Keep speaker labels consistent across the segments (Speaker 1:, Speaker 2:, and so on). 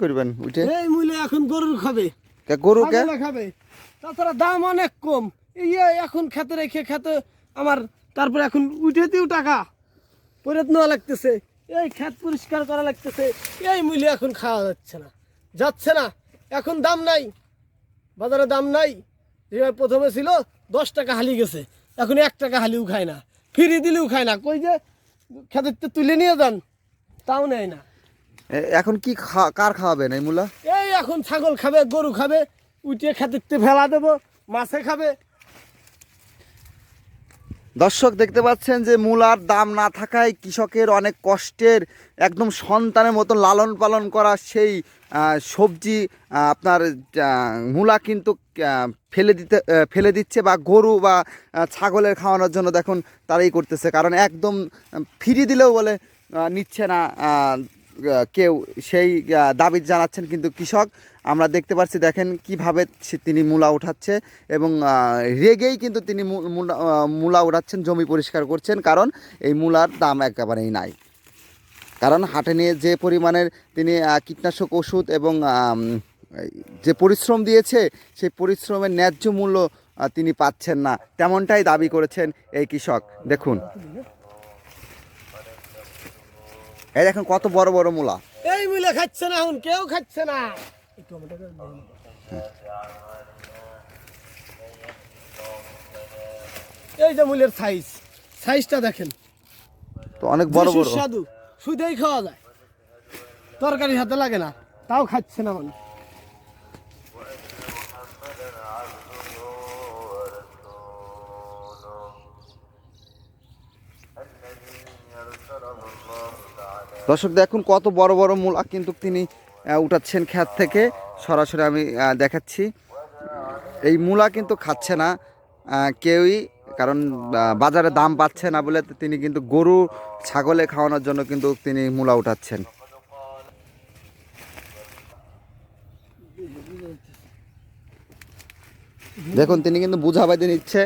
Speaker 1: করবেন উঠে?
Speaker 2: এই মূল্যে এখন গরুর খাবে।
Speaker 1: গরু
Speaker 2: খাবে। তাছাড়া দাম অনেক কম। এই এখন খেতে রেখে খেতে আমার তারপরে এখন উঠেতেও টাকা। পরেত নেওয়া লাগতেছে। এই ক্ষেত পরিষ্কার করা লাগতেছে। এই মূল্যে এখন খাওয়া যাচ্ছে না। যাচ্ছে না। এখন দাম নাই। বাজারে দাম নাই। যেভাবে প্রথমে ছিল দশ টাকা হালি গেছে। এখন এক টাকা হালিও খায় না। ফিরি দিলেও খায় না। কই যে খেতের তো তুলে নিয়ে যান। তাও নেয় না।
Speaker 1: এখন কি কার খাওয়াবেন এই মূলা?
Speaker 2: এই এখন ছাগল খাবে গরু খাবে উঠিয়ে খেতে ফেলা দেবো মাছে খাবে।
Speaker 1: দর্শক দেখতে পাচ্ছেন যে মূলার দাম না থাকায় কৃষকের অনেক কষ্টের একদম সন্তানের মতো লালন পালন করা সেই সবজি আপনার মূলা কিন্তু ফেলে দিতে ফেলে দিচ্ছে বা গরু বা ছাগলের খাওয়ানোর জন্য দেখুন তারাই করতেছে। কারণ একদম ফিরি দিলেও বলে নিচ্ছে না কেউ সেই দাবি জানাচ্ছেন কিন্তু কৃষক। আমরা দেখতে পাচ্ছি দেখেন কীভাবে তিনি মূলা উঠাচ্ছে এবং রেগেই কিন্তু তিনি মূলা উঠাচ্ছেন জমি পরিষ্কার করছেন, কারণ এই মূলার দাম একেবারেই নাই। কারণ হাটে নিয়ে যে পরিমাণের তিনি কীটনাশক ওষুধ এবং যে পরিশ্রম দিয়েছে, সেই পরিশ্রমের ন্যায্য মূল্য তিনি পাচ্ছেন না। তেমনটাই দাবি করেছেন এই কৃষক। দেখুন। এই দেখেন কত বড় বড় মূলা।
Speaker 2: এই মূলা খাচ্ছে না এখন কেউ খাচ্ছে না। এই যে মূলের সাইজ সাইজটা দেখেন।
Speaker 1: তো অনেক বড় বড়।
Speaker 2: সুস্বাদু সুদেই খাওয়া যায়। তরকারি হাতে লাগে না তাও খাচ্ছে না মানুষ।
Speaker 1: দর্শক দেখুন, কত বড় বড় মূলা কিন্তু তিনি উঠাচ্ছেন ক্ষেত থেকে। সরাসরি আমি দেখাচ্ছি। এই মূলা কিন্তু খাচ্ছে না কেউই, কারণ বাজারে দাম পাচ্ছে না বলে তিনি কিন্তু গরু, ছাগলে খাওয়ানোর জন্য কিন্তু তিনি মূলা উঠাচ্ছেন। দেখুন, তিনি কিন্তু বোঝা বাঁধে নিচ্ছে।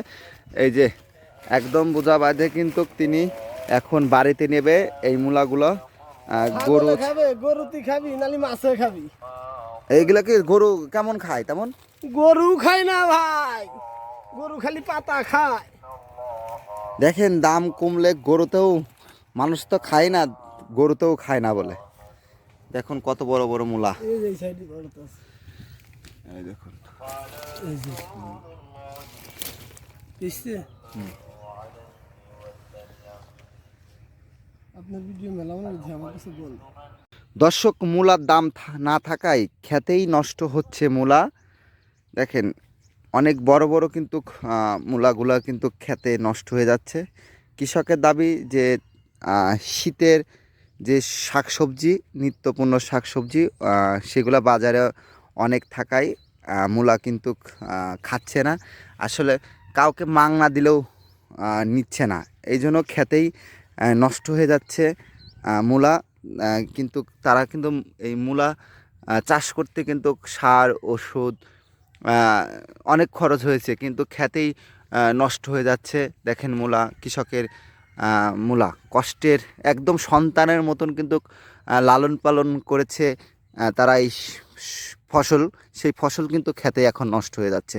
Speaker 1: এই যে, একদম বোঝা বাঁধে কিন্তু তিনি, এখন বাড়িতে নেবে এই মূলাগুলো। গরু
Speaker 2: খাবে গরু তুই খাবি নালি মাছে খাবি।
Speaker 1: এইগুলো কি গরু কেমন খায় তেমন?
Speaker 2: গরু খায় না ভাই। গরু খালি পাতা খায়।
Speaker 1: দেখেন দাম কমলে গরুতেও মানুষ তো খায় না গরুতেও খায় না বলে। দেখুন কত বড় বড় মূলা। দেখুন
Speaker 2: এই যে বুঝছে আপনার ভিডিও বল।
Speaker 1: দর্শক, মূলার দাম না থাকায় খেতেই নষ্ট হচ্ছে মূলা। দেখেন, অনেক বড় বড় কিন্তু মূলাগুলা কিন্তু খেতে নষ্ট হয়ে যাচ্ছে। কৃষকের দাবি যে শীতের যে শাকসবজি, নিত্যপূর্ণ শাকসবজি সেগুলা বাজারে অনেক থাকায় মূলা কিন্তু খাচ্ছে না। আসলে কাউকে মাং না দিলেও নিচ্ছে না। এই জন্য খেতেই নষ্ট হয়ে যাচ্ছে মূলা কিন্তু তারা কিন্তু এই মূলা চাষ করতে কিন্তু সার, ওষুধ অনেক খরচ হয়েছে, কিন্তু খেতেই নষ্ট হয়ে যাচ্ছে। দেখেন মূলা, কৃষকের মূলা। কষ্টের একদম সন্তানের মতন কিন্তু লালন পালন করেছে তারা এই ফসল, সেই ফসল কিন্তু খেতে এখন নষ্ট হয়ে যাচ্ছে।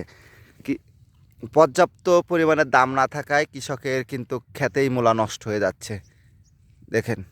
Speaker 1: পর্যাপ্ত পরিমাণে দাম না থাকায় কৃষকের কিন্তু খেতেই মূলা নষ্ট হয়ে যাচ্ছে। দেখেন।